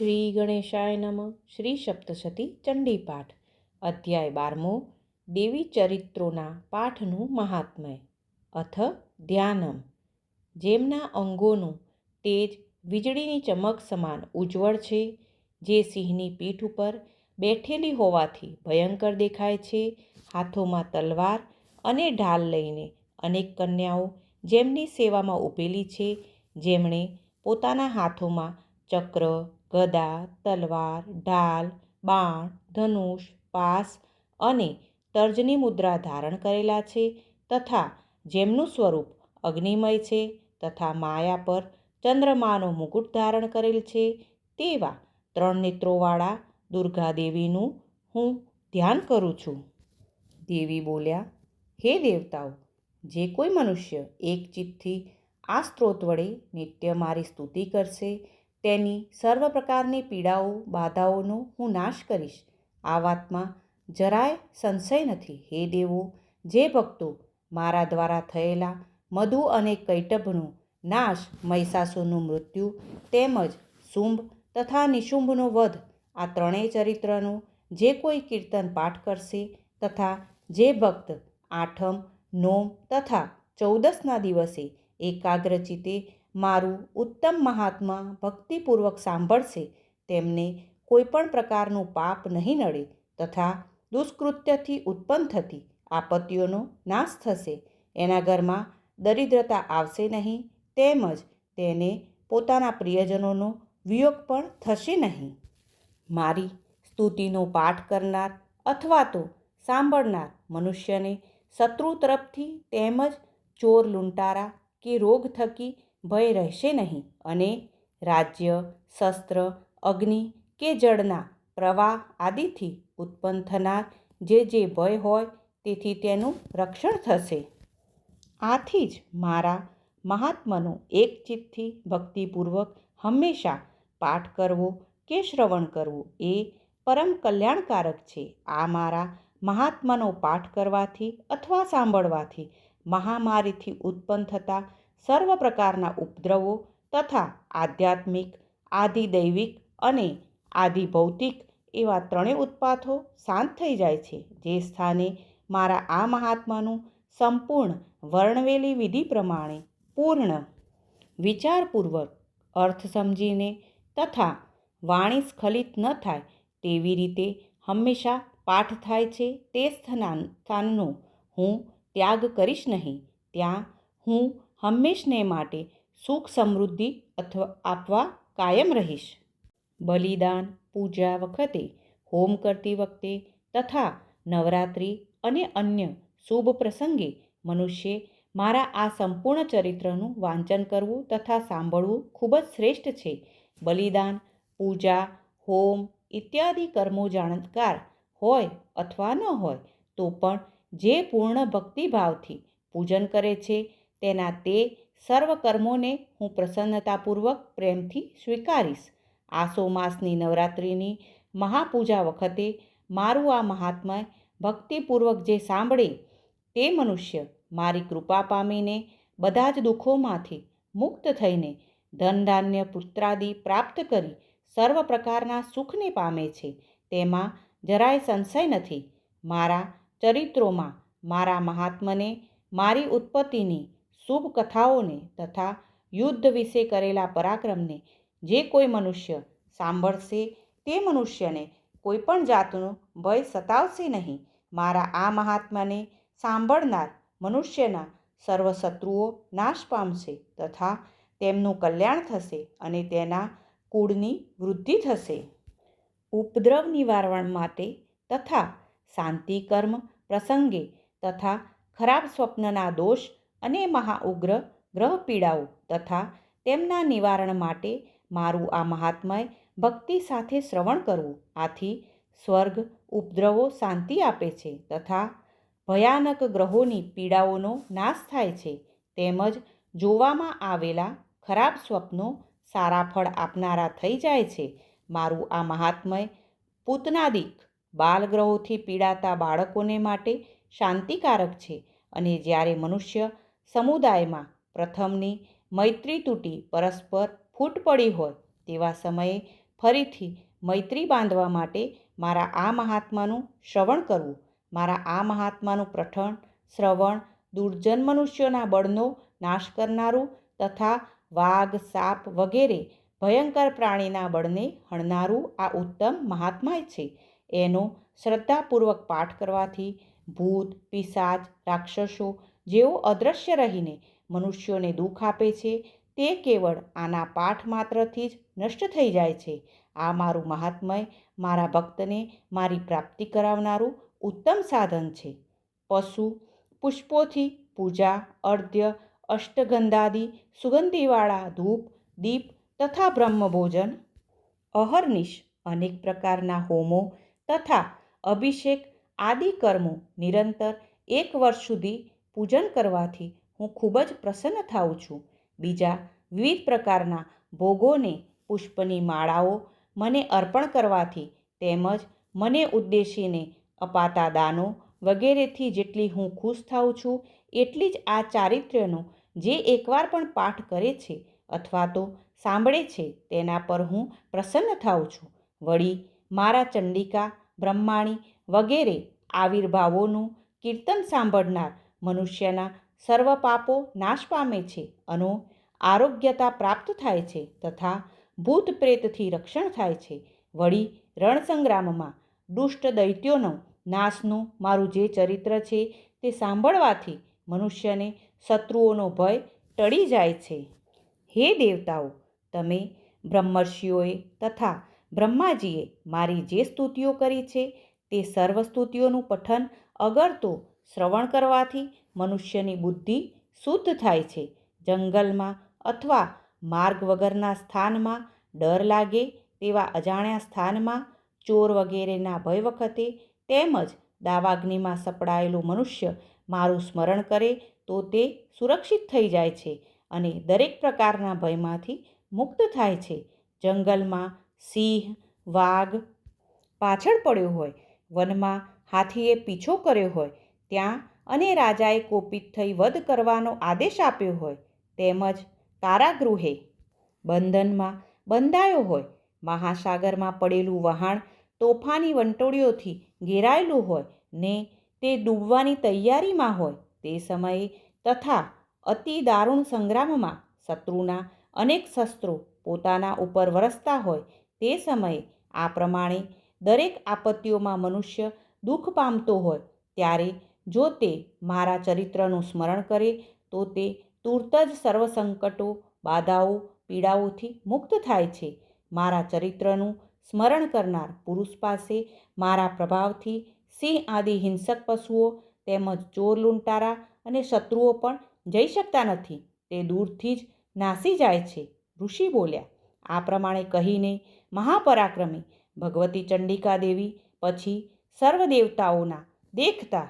શ્રી ગણેશાય નમ. શ્રી સપ્તશતી ચંડીપાઠ. અધ્યાય બારમો. દેવી ચરિત્રોના પાઠનું મહાત્મય. અથ ધ્યાનમ. જેમના અંગોનું તેજ વીજળીની ચમક સમાન ઉજ્જવળ છે, જે સિંહની પીઠ ઉપર બેઠેલી હોવાથી ભયંકર દેખાય છે. હાથોમાં તલવાર અને ઢાલ લઈને અનેક કન્યાઓ જેમની સેવામાં ઊભેલી છે, જેમણે પોતાના હાથોમાં ચક્ર, ગદા, તલવાર, ઢાલ, બાણ, ધનુષ, પાસ અને તર્જની મુદ્રા ધારણ કરેલા છે તથા જેમનું સ્વરૂપ અગ્નિમય છે તથા માયા પર ચંદ્રમાનો મુકુટ ધારણ કરેલ છે તેવા ત્રણ નેત્રોવાળા દુર્ગાદેવીનું હું ધ્યાન કરું છું. દેવી બોલ્યા, હે દેવતાઓ, જે કોઈ મનુષ્ય એક ચિત્તથી આ સ્ત્રોત વડે નિત્ય મારી સ્તુતિ કરશે તેની સર્વ પ્રકારની પીડાઓ, બાધાઓનો હું નાશ કરીશ. આ વાતમાં જરાય સંશય નથી. હે દેવો, જે ભક્તો મારા દ્વારા થયેલા મધુ અને કૈટભનો નાશ, મહિષાસુરનું મૃત્યુ તેમજ શુંભ તથા નિશુંભનો વધ, આ ત્રણેય ચરિત્રનો જે કોઈ કીર્તન પાઠ કરશે તથા જે ભક્ત આઠમ, નોમ તથા ચૌદસના દિવસે એકાગ્રચિતે મારું ઉત્તમ મહાત્મા ભક્તિપૂર્વક સાંભળશે, તેમને કોઈપણ પ્રકારનું પાપ નહીં નડે તથા દુષ્કૃત્યથી ઉત્પન્ન થતી આપત્તિઓનો નાશ થશે. એના ઘરમાં દરિદ્રતા આવશે નહીં, તેમજ તેને પોતાના પ્રિયજનોનો વિયોગ પણ થશે નહીં. મારી સ્તુતિનો પાઠ કરનાર અથવા તો સાંભળનાર મનુષ્યને શત્રુ તરફથી તેમજ ચોર લૂંટારા કે રોગ થકી ભય રહેશે નહીં અને રાજ્ય, શસ્ત્ર, અગ્નિ કે જળના પ્રવાહ આદિથી ઉત્પન્ન થનાર જે જે ભય હોય તેથી તેનું રક્ષણ થશે. આથી જ મારા મહાત્માનો એક ચિત્તથી ભક્તિપૂર્વક હંમેશા પાઠ કરવો કે શ્રવણ કરવું એ પરમ કલ્યાણકારક છે. આ મારા મહાત્માનો પાઠ કરવાથી અથવા સાંભળવાથી મહામારીથી ઉત્પન્ન થતા સર્વ પ્રકારના ઉપદ્રવો તથા આધ્યાત્મિક આધિદૈવિક અને આધિભૌતિક એવા ત્રણેય ઉત્પાતો શાંત થઈ જાય છે, જે સ્થાને મારા આ મહાત્માનું સંપૂર્ણ વર્ણવેલી વિધિ પ્રમાણે પૂર્ણ, વિચારપૂર્વક, અર્થ સમજીને તથા વાણી સ્ખલિત ન થાય તેવી રીતે હંમેશા પાઠ થાય છે તે સ્થાનનો હું ત્યાગ કરીશ નહીં. ત્યાં હું હંમેશને માટે સુખ સમૃદ્ધિ અથવા આપવા કાયમ રહીશ. બલિદાન પૂજા વખતે, હોમ કરતી વખતે તથા નવરાત્રિ અને અન્ય શુભ પ્રસંગે મનુષ્યે મારા આ સંપૂર્ણ ચરિત્રનું વાંચન કરવું તથા સાંભળવું ખૂબ જ શ્રેષ્ઠ છે. બલિદાન, પૂજા, હોમ ઇત્યાદિ કર્મો જાણકાર હોય અથવા ન હોય તો પણ જે પૂર્ણ ભક્તિભાવથી પૂજન કરે છે તેના તે સર્વ કર્મોને હું પ્રસન્નતાપૂર્વક પ્રેમથી સ્વીકારીશ. આસો માસની નવરાત્રિની મહાપૂજા વખતે મારું આ મહાત્મય ભક્તિપૂર્વક જે સાંભળે તે મનુષ્ય મારી કૃપા પામીને બધા જ દુઃખોમાંથી મુક્ત થઈને ધન ધાન્ય પુત્રાદિ પ્રાપ્ત કરી સર્વ પ્રકારના સુખને પામે છે. તેમાં જરાય સંશય નથી. મારા ચરિત્રોમાં મારા મહાત્મને મારી ઉત્પત્તિની શુભ કથાઓને તથા યુદ્ધ વિશે કરેલા પરાક્રમને જે કોઈ મનુષ્ય સાંભળશે તે મનુષ્યને કોઈ પણ જાતનો ભય સતાવશે નહીં. મારા આ મહાત્માને સાંભળનાર મનુષ્યના સર્વ શત્રુઓ નાશ પામશે તથા તેમનું કલ્યાણ થશે અને તેના કુળની વૃદ્ધિ થશે. ઉપદ્રવ નિવારણ માટે તથા શાંતિ કર્મ પ્રસંગે તથા ખરાબ સ્વપ્નના દોષ અને મહાઉગ્ર ગ્રહ પીડાઓ તથા તેમના નિવારણ માટે મારું આ મહાત્મય ભક્તિ સાથે શ્રવણ કરવું. આથી સ્વર્ગ, ઉપદ્રવો શાંતિ આપે છે તથા ભયાનક ગ્રહોની પીડાઓનો નાશ થાય છે. તેમજ જોવામાં આવેલા ખરાબ સ્વપ્નો સારા ફળ આપનારા થઈ જાય છે. મારું આ મહાત્મય પૂતનાદિક બાલગ્રહોથી પીડાતા બાળકોને માટે શાંતિકારક છે અને જ્યારે મનુષ્ય સમુદાયમાં પ્રથમની મૈત્રી તૂટી પરસ્પર ફૂટ પડી હોય તેવા સમયે ફરીથી મૈત્રી બાંધવા માટે મારા આ મહાત્માનું શ્રવણ કરવું, મારા આ મહાત્માનું પ્રઠણ, શ્રવણ, દુર્જન મનુષ્યોના બળનો નાશ કરનારું તથા વાઘ, સાપ વગેરે ભયંકર પ્રાણીના બળને હણનારું આ ઉત્તમ મહાત્માય છે. એનો શ્રદ્ધાપૂર્વક પાઠ કરવાથી ભૂત, પિશાચ, રાક્ષસો જેઓ અદૃશ્ય રહીને મનુષ્યોને દુઃખ આપે છે, તે કેવળ આના પાઠ માત્રથી જ નષ્ટ થઈ જાય છે. આ મારું મહાત્મય, મારા ભક્તને મારી પ્રાપ્તિ કરાવનારું ઉત્તમ સાધન છે. પશુ, પુષ્પોથી પૂજા, અર્ધ્ય, અષ્ટગંધાદી, સુગંધીવાળા ધૂપ, દીપ તથા બ્રહ્મભોજન, અહર્નિશ, અનેક પ્રકારના હોમો તથા અભિષેક આદિ કર્મો નિરંતર એક વર્ષ સુધી પૂજન કરવાથી હું ખૂબ જ પ્રસન્ન થાઉં છું. બીજા વિવિધ પ્રકારના ભોગોને, પુષ્પની માળાઓ મને અર્પણ કરવાથી તેમજ મને ઉદ્દેશીને અપાતા દાનો વગેરેથી જેટલી હું ખુશ થાઉં છું, એટલી જ આ ચારિત્ર્યનો જે એકવાર પણ પાઠ કરે છે અથવા તો સાંભળે છે તેના પર હું પ્રસન્ન થાઉં છું. વળી મારા ચંડિકા, બ્રહ્માણી વગેરે આવિર્ભાવોનું કીર્તન સાંભળનાર મનુષ્યના સર્વ પાપો નાશ પામે છે અને આરોગ્યતા પ્રાપ્ત થાય છે તથા ભૂત પ્રેતથી રક્ષણ થાય છે. વળી રણસંગ્રામમાં દુષ્ટ દૈત્યોનો નાશનું મારું જે ચરિત્ર છે તે સાંભળવાથી મનુષ્યને શત્રુઓનો ભય ટળી જાય છે. હે દેવતાઓ, તમે બ્રહ્મર્ષિઓએ તથા બ્રહ્માજીએ મારી જે સ્તુતિઓ કરી છે તે સર્વ સ્તુતિઓનું પઠન અગર તો શ્રવણ કરવાથી મનુષ્યની બુદ્ધિ શુદ્ધ થાય છે. જંગલમાં અથવા માર્ગ વગરના સ્થાનમાં ડર લાગે તેવા અજાણ્યા સ્થાનમાં ચોર વગેરેના ભય વખતે તેમજ દાવાગ્નિમાં સપડાયેલું મનુષ્ય મારું સ્મરણ કરે તો તે સુરક્ષિત થઈ જાય છે અને દરેક પ્રકારના ભયમાંથી મુક્ત થાય છે. જંગલમાં સિંહ, વાઘ પાછળ પડ્યો હોય, વનમાં હાથીએ પીછો કર્યો હોય ત્યાં અને રાજાએ કોપિત થઈ વધ કરવાનો આદેશ આપ્યો હોય તેમજ કારાગૃહે બંધનમાં બંધાયો હોય, મહાસાગરમાં પડેલું વહાણ તોફાની વંટોળીઓથી ઘેરાયેલું હોય ને તે ડૂબવાની તૈયારીમાં હોય તે સમયે તથા અતિ દારૂણ સંગ્રામમાં શત્રુના અનેક શસ્ત્રો પોતાના ઉપર વરસતા હોય તે સમયે આ પ્રમાણે દરેક આપત્તિઓમાં મનુષ્ય દુઃખ પામતો હોય ત્યારે જો તે મારા ચરિત્રનું સ્મરણ કરે, તો તે તુરત જ સર્વ સંકટો, બાધાઓ, પીડાઓથી મુક્ત થાય છે. મારા ચરિત્રનું સ્મરણ કરનાર પુરુષ પાસે મારા પ્રભાવથી સિંહ આદિ હિંસક પશુઓ, તેમજ ચોર લૂંટારા અને શત્રુઓ પણ જઈ શકતા નથી. તે દૂરથી જ નાસી જાય છે. ઋષિ બોલ્યા, આ પ્રમાણે કહીને મહાપરાક્રમી ભગવતી ચંડિકા દેવી પછી સર્વ દેવતાઓના દેખતા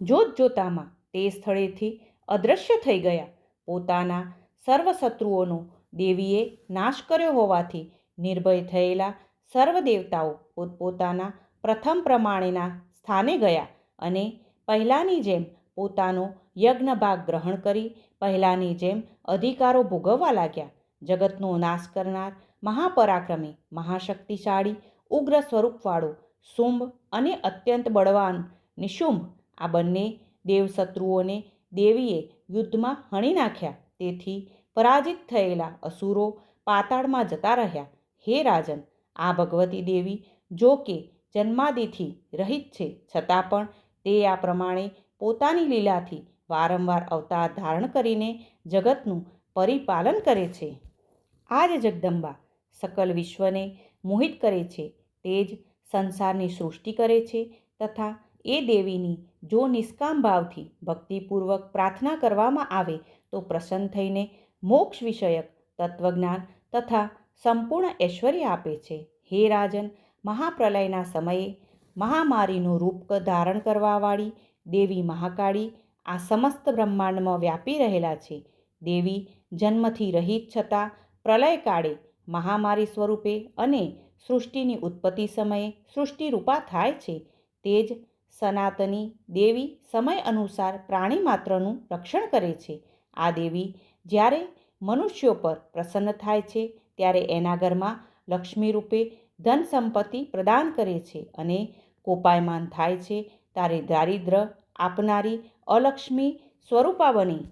જોત જોતામાં તે સ્થળેથી અદૃશ્ય થઈ ગયા. પોતાના સર્વશત્રુઓનો દેવીએ નાશ કર્યો હોવાથી નિર્ભય થયેલા સર્વ દેવતાઓ પોતપોતાના પ્રથમ પ્રમાણેના સ્થાને ગયા અને પહેલાંની જેમ પોતાનો યજ્ઞ ભાગ ગ્રહણ કરી, પહેલાંની જેમ અધિકારો ભોગવવા લાગ્યા. જગતનો નાશ કરનાર મહાપરાક્રમી, મહાશક્તિશાળી, ઉગ્ર સ્વરૂપવાળો, શુંભ અને અત્યંત બળવાન, નિશુંભ આ બંને દેવશત્રુઓને દેવીએ યુદ્ધમાં હણી નાખ્યા. તેથી પરાજિત થયેલા અસુરો પાતાળમાં જતા રહ્યા. હે રાજન, આ ભગવતી દેવી જો કે જન્માદિથી રહિત છે, છતાં પણ તે આ પ્રમાણે પોતાની લીલાથી વારંવાર અવતાર ધારણ કરીને જગતનું પરિપાલન કરે છે. આ જ જગદંબા સકલ વિશ્વને મોહિત કરે છે. તે જ સંસારની સૃષ્ટિ કરે છે તથા એ દેવીની જો નિષ્કામ ભાવથી ભક્તિપૂર્વક પ્રાર્થના કરવામાં આવે તો પ્રસન્ન થઈને મોક્ષ વિષયક તત્વજ્ઞાન તથા સંપૂર્ણ ઐશ્વર્ય આપે છે. હે રાજન, મહાપ્રલયના સમયે મહામારીનું રૂપ ધારણ કરવાવાળી દેવી મહાકાળી આ સમસ્ત બ્રહ્માંડમાં વ્યાપી રહેલા છે. દેવી જન્મથી રહિત છતાં પ્રલયકાળે મહામારી સ્વરૂપે અને સૃષ્ટિની ઉત્પત્તિ સમયે સૃષ્ટિરૂપા થાય છે. તે જ સનાતની દેવી સમય અનુસાર પ્રાણી માત્રનું રક્ષણ કરે છે. આ દેવી જ્યારે મનુષ્યો પર પ્રસન્ન થાય છે, ત્યારે એના ઘરમાં લક્ષ્મી રૂપે ધન સંપત્તિ પ્રદાન કરે છે અને કોપાયમાન થાય છે. ત્યારે દારિદ્ર આપનારી અલક્ષ્મી સ્વરૂપા બની,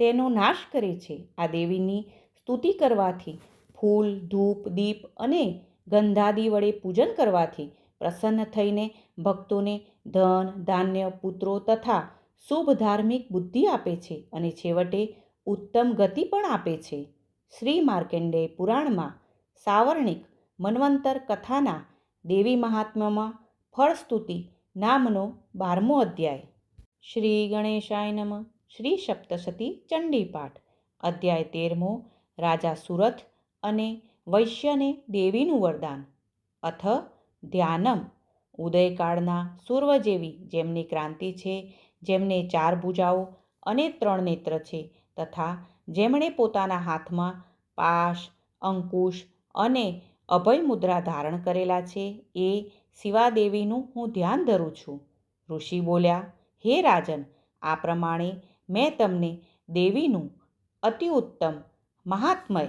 તેનો નાશ કરે છે. આ દેવીની સ્તુતિ કરવાથી ફૂલ, ધૂપ, દીપ અને ગંધાદી વડે પૂજન કરવાથી પ્રસન્ન થઈને ભક્તોને ધન, ધાન્ય, પુત્રો તથા શુભ ધાર્મિક બુદ્ધિ આપે છે અને છેવટે ઉત્તમ ગતિ પણ આપે છે. શ્રી માર્કેન્ડેય પુરાણમાં સાવર્ણિક મન્વંતર કથાના દેવી મહાત્મ્યમાં ફળસ્તુતિ નામનો બારમો અધ્યાય. શ્રી ગણેશાય નમ. શ્રી સપ્તસતી ચંડીપાઠ. અધ્યાય તેરમો. રાજા સુરથ અને વૈશ્યને દેવીનું વરદાન. અથ ધ્યાનમ, ઉદયકાળના સૂર્વ જેવી જેમની ક્રાંતિ છે, જેમને ચાર ભુજાઓ અને ત્રણ નેત્ર છે તથા જેમણે પોતાના હાથમાં પાશ, અંકુશ અને અભય મુદ્રા ધારણ કરેલા છે, એ શિવાદેવીનું હું ધ્યાન ધરું છું. ઋષિ બોલ્યા, હે રાજન, આ પ્રમાણે મેં તમને દેવીનું અતિ ઉત્તમ મહાત્મય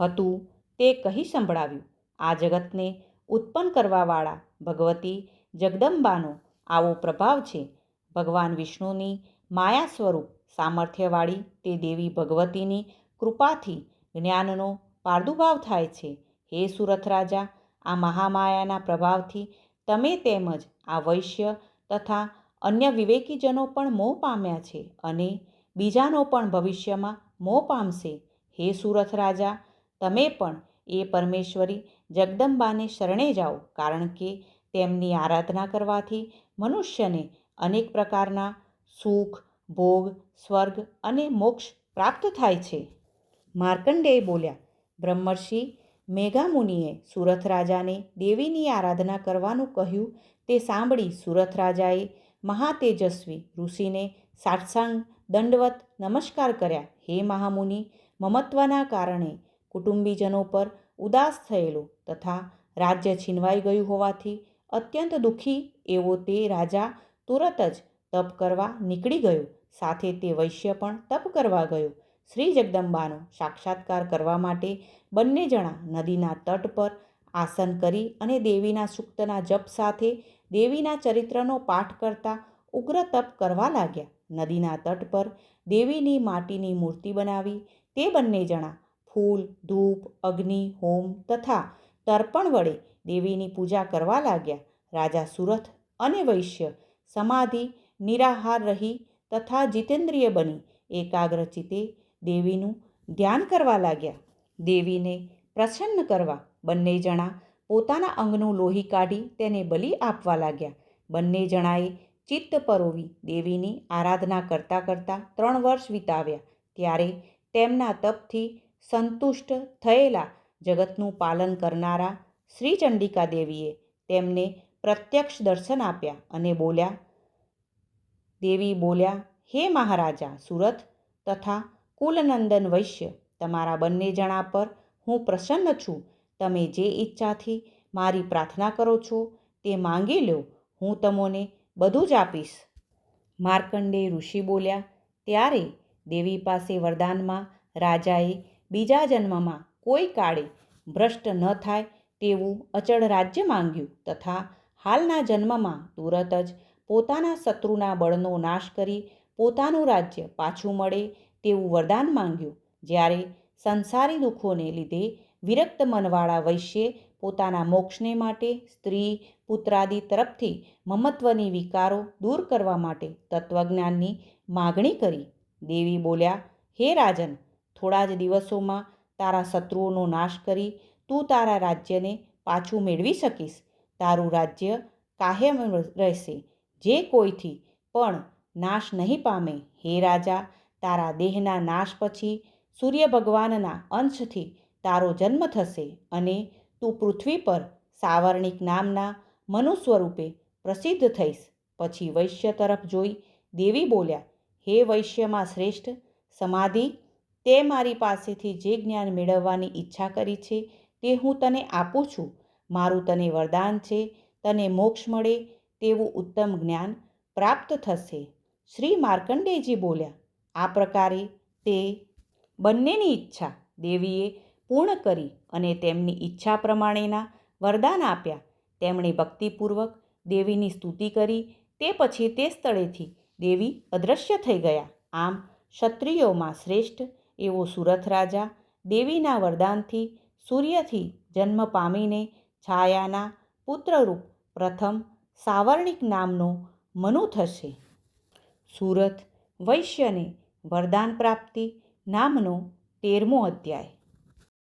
હતું તે કહી સંભળાવ્યું. આ જગતને ઉત્પન્ન કરવાવાળા ભગવતી જગદંબાનો આવો પ્રભાવ છે. ભગવાન વિષ્ણુની માયા સ્વરૂપ સામર્થ્યવાળી તે દેવી ભગવતીની કૃપાથી જ્ઞાનનો પારદુભાવ થાય છે. હે સુરથ રાજા, આ મહામાયાના પ્રભાવથી તમે તેમજ આ વૈશ્ય તથા અન્ય વિવેકીજનો પણ મોહ પામ્યા છે અને બીજાનો પણ ભવિષ્યમાં મોહ પામશે. હે સુરથ રાજા, તમે પણ એ પરમેશ્વરી જગદંબાને શરણે જાઓ, કારણ કે તેમની આરાધના કરવાથી મનુષ્યને અનેક પ્રકારના સુખ, ભોગ, સ્વર્ગ અને મોક્ષ પ્રાપ્ત થાય છે. માર્કંડેય બોલ્યા, બ્રહ્મર્ષિ, મેઘામુનિએ સુરથ રાજાને દેવીની આરાધના કરવાનું કહ્યું તે સાંભળી સુરથ રાજાએ મહાતેજસ્વી ઋષિને સાષ્ટાંગ દંડવત નમસ્કાર કર્યા. હે મહામુનિ, મમત્વના કારણે કુટુંબીજનો પર ઉદાસ થયેલો તથા રાજ્ય છીનવાઈ ગયું હોવાથી અત્યંત દુઃખી એવો તે રાજા તુરત જ તપ કરવા નીકળી ગયો. સાથે તે વૈશ્ય પણ તપ કરવા ગયો. શ્રી જગદંબાનો સાક્ષાત્કાર કરવા માટે બંને જણા નદીના તટ પર આસન કરી અને દેવીના સૂક્તના જપ સાથે દેવીના ચરિત્રનો પાઠ કરતા ઉગ્ર તપ કરવા લાગ્યા. નદીના તટ પર દેવીની માટીની મૂર્તિ બનાવી તે બંને જણા ફૂલ, ધૂપ, અગ્નિ, હોમ તથા તર્પણ વડે દેવીની પૂજા કરવા લાગ્યા. રાજા સુરથ અને વૈશ્ય સમાધિ નિરાહાર રહી તથા જીતેન્દ્રિય બની એકાગ્રચિતે દેવીનું ધ્યાન કરવા લાગ્યા. દેવીને પ્રસન્ન કરવા બંને જણા પોતાના અંગનું લોહી કાઢી તેને બલિ આપવા લાગ્યા. બંને જણાએ ચિત્ત પરોવી દેવીની આરાધના કરતાં કરતાં ત્રણ વર્ષ વિતાવ્યા. ત્યારે તેમના તપથી સંતુષ્ટ થયેલા જગતનું પાલન કરનારા શ્રી ચંડિકા દેવીએ તેમને પ્રત્યક્ષ દર્શન આપ્યા અને બોલ્યા, દેવી બોલ્યા, હે મહારાજા, સુરત તથા કુલનંદન વૈશ્ય, તમારા બંને જણા પર હું પ્રસન્ન છું. તમે જે ઈચ્છાથી મારી પ્રાર્થના કરો છો તે માંગી લો. હું તમોને બધું જ આપીશ. માર્કંડે ઋષિ બોલ્યા, ત્યારે દેવી પાસે વરદાનમાં રાજાએ બીજા જન્મમાં કોઈ કાળે ભ્રષ્ટ ન થાય તેવું અચળ રાજ્ય માંગ્યું તથા હાલના જન્મમાં તુરત જ પોતાના શત્રુના બળનો નાશ કરી પોતાનું રાજ્ય પાછું મળે તેવું વરદાન માંગ્યું. જ્યારે સંસારી દુઃખોને લીધે વિરક્ત મનવાળા વૈશ્ય પોતાના મોક્ષને માટે સ્ત્રી, પુત્રાદિ તરફથી મમત્વની વિકારો દૂર કરવા માટે તત્વજ્ઞાનની માગણી કરી. દેવી બોલ્યા, હે રાજન થોડા જ દિવસોમાં તારા શત્રુઓનો નાશ કરી તું તારા રાજ્યને પાછું મેળવી શકીશ. તારું રાજ્ય કાયમ રહેશે, જે કોઈથી પણ નાશ નહીં પામે. હે રાજા, તારા દેહના નાશ પછી સૂર્ય ભગવાનના અંશથી તારો જન્મ થશે અને તું પૃથ્વી પર સાવર્ણિક નામના મનુ સ્વરૂપે પ્રસિદ્ધ થઈશ. પછી વૈશ્ય તરફ જોઈ દેવી બોલ્યા, હે વૈશ્યમાં શ્રેષ્ઠ, સમાધિ તે મારી પાસેથી જે જ્ઞાન મેળવવાની ઈચ્છા કરી છે તે હું તને આપું છું. મારું તને વરદાન છે. તને મોક્ષ મળે તેવું ઉત્તમ જ્ઞાન પ્રાપ્ત થશે. શ્રી માર્કંડેયજી બોલ્યા, આ પ્રકારે તે બંનેની ઈચ્છા દેવીએ પૂર્ણ કરી અને તેમની ઈચ્છા પ્રમાણેના વરદાન આપ્યા. તેમણે ભક્તિપૂર્વક દેવીની સ્તુતિ કરી. તે પછી તે સ્થળેથી દેવી અદૃશ્ય થઈ ગયા. આમ ક્ષત્રિયોમાં શ્રેષ્ઠ એવો સુરથ રાજા દેવીના વરદાનથી સૂર્યથી જન્મ પામીને છાયાના પુત્રરૂપ પ્રથમ સાવર્ણિક નામનો મનુ થશે. સુરથ વૈશ્યને વરદાન પ્રાપ્તિ નામનો તેરમો અધ્યાય.